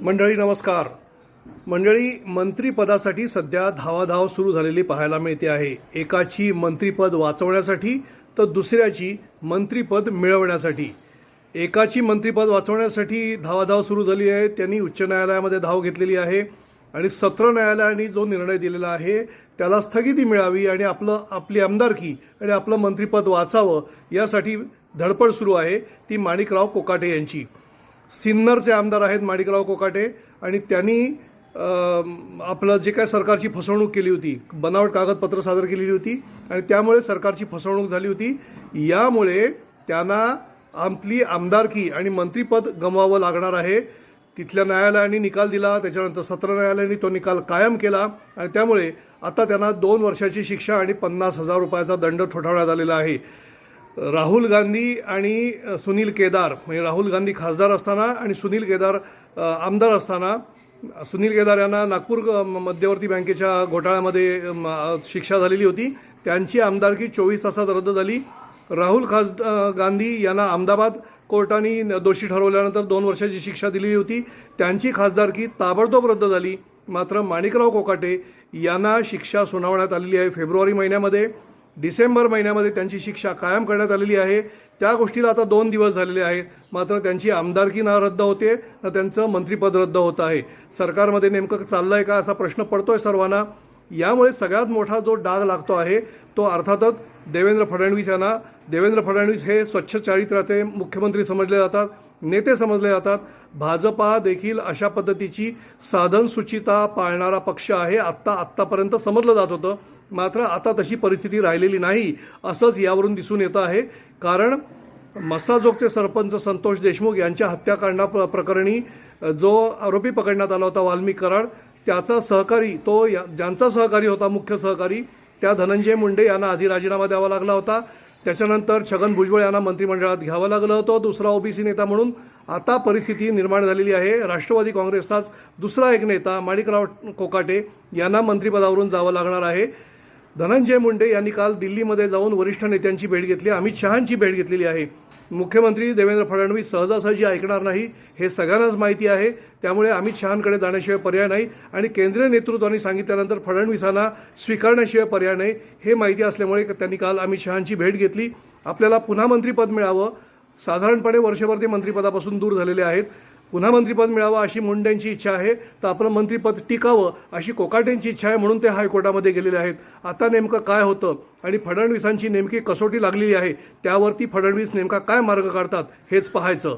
मंडळी नमस्कार. मंडळी मंत्रीपदासाठी सध्या धावाधाव सुरू झालेली पाहायला मिळते आहे. एकाची मंत्रीपद वाचवण्यासाठी तर दुसऱ्याची मंत्रीपद मिळवण्यासाठी. एकाची मंत्रीपद वाचवण्यासाठी धावाधाव सुरू झाली आहे. त्यांनी उच्च न्यायालयामध्ये धाव घेतलेली आहे आणि सत्र न्यायालयाने जो निर्णय दिलेला आहे त्याला स्थगिती मिळावी आणि आपलं आपली आमदारकी आणि आपलं मंत्रीपद वाचावं यासाठी धडपड सुरू आहे ती माणिकराव कोकाटे यांची. सिन्नरचे आमदार आहेत माणिकराव कोकाटे आणि त्यांनी आपलं जे काय सरकारची फसवणूक केली होती बनावट कागदपत्र सादर केलेली होती आणि त्यामुळे सरकारची फसवणूक झाली होती. यामुळे त्यांना आपली आमदारकी आणि मंत्रीपद गमवावं लागणार आहे. तिथल्या न्यायालयाने निकाल दिला त्याच्यानंतर सत्र न्यायालयाने तो निकाल कायम केला आणि त्यामुळे आता त्यांना दोन वर्षाची शिक्षा आणि पन्नास हजार रुपयाचा दंड ठोठावण्यात आलेला आहे. राहुल गांधी आणि सुनील केदार म्हणजे राहुल गांधी खासदार असताना आणि सुनील केदार आमदार असताना. सुनील केदार यांना नागपूर मध्यवर्ती बँकेच्या घोटाळ्यामध्ये शिक्षा झालेली होती. त्यांची आमदारकी चोवीस तासात रद्द झाली. राहुल खास गांधी यांना अहमदाबाद कोर्टाने दोषी ठरवल्यानंतर दोन वर्षाची शिक्षा दिलेली होती. त्यांची खासदारकी ताबडतोब रद्द झाली. मात्र माणिकराव कोकाटे यांना शिक्षा सुनावण्यात आलेली आहे फेब्रुवारी महिन्यामध्ये. डिसेंबर महिन्यामध्ये त्यांची शिक्षा कायम करण्यात आलेली आहे. त्या गोष्टीला आता दोन दिवस झालेले आहेत. मात्र त्यांची आमदारकी ना रद्द होते ना त्यांचं मंत्रिपद रद्द होत आहे. सरकारमध्ये नेमकं चाललंय का असा प्रश्न पडतोय सर्वांना. यामुळे सगळ्यात मोठा जो डाग लागतो आहे तो अर्थातच देवेंद्र फडणवीस यांना. देवेंद्र फडणवीस हे स्वच्छ चारित्र्याचे मुख्यमंत्री समजले जातात नेते समजले जातात. भाजपा देखील अशा पद्धतीची साधनसूचिता पाळणारा पक्ष आहे आत्ता आत्तापर्यंत समजलं जात होतं. मात्र आता तशी परिस्थिती राहिलेली नाही असंच यावरून दिसून येतं आहे. कारण मसाजोगचे सरपंच संतोष देशमुख यांच्या हत्याकांडा प्र- प्रकरणी जो आरोपी पकडण्यात आला होता वाल्मिक कराड त्याचा सहकारी तो या- ज्यांचा सहकारी होता मुख्य सहकारी त्या धनंजय मुंडे यांना आधी राजीनामा द्यावा लागला होता. त्याच्यानंतर छगन भुजबळ यांना मंत्रिमंडळात घ्यावं लागलं होतं दुसरा ओबीसी नेता म्हणून. आता परिस्थिती निर्माण झालेली आहे. राष्ट्रवादी काँग्रेसचाच दुसरा एक नेता माणिकराव कोकाटे यांना मंत्रिपदावरून जावं लागणार आहे. धनंजय मुंडे यांनी काल दिल्लीमध्ये जाऊन वरिष्ठ नेत्यांची भेट घेतली. अमित शहांची भेट घेतलेली आहे. मुख्यमंत्री देवेंद्र फडणवीस सहजासहजी ऐकणार नाही हे सगळ्यांनाच माहिती आहे. त्यामुळे अमित शहांकडे जाण्याशिवाय पर्याय नाही आणि केंद्रीय नेतृत्वाने सांगितल्यानंतर फडणवीसांना स्वीकारण्याशिवाय पर्याय नाही हे माहिती असल्यामुळे त्यांनी काल अमित शहांची भेट घेतली. आपल्याला पुन्हा मंत्रिपद मिळावं. साधारणपणे वर्षभर ते मंत्रिपदापासून दूर झालेले आहेत. पुन्हा मंत्रिपद मिळावं अशी मुंडेंची इच्छा आहे तर आपलं मंत्रिपद टिकावं अशी कोकाटेंची इच्छा आहे म्हणून ते हायकोर्टामध्ये गेलेले आहेत. आता नेमकं काय होतं आणि फडणवीसांची नेमकी कसोटी लागलेली आहे त्यावरती फडणवीस नेमका काय मार्ग काढतात हेच पाहायचं.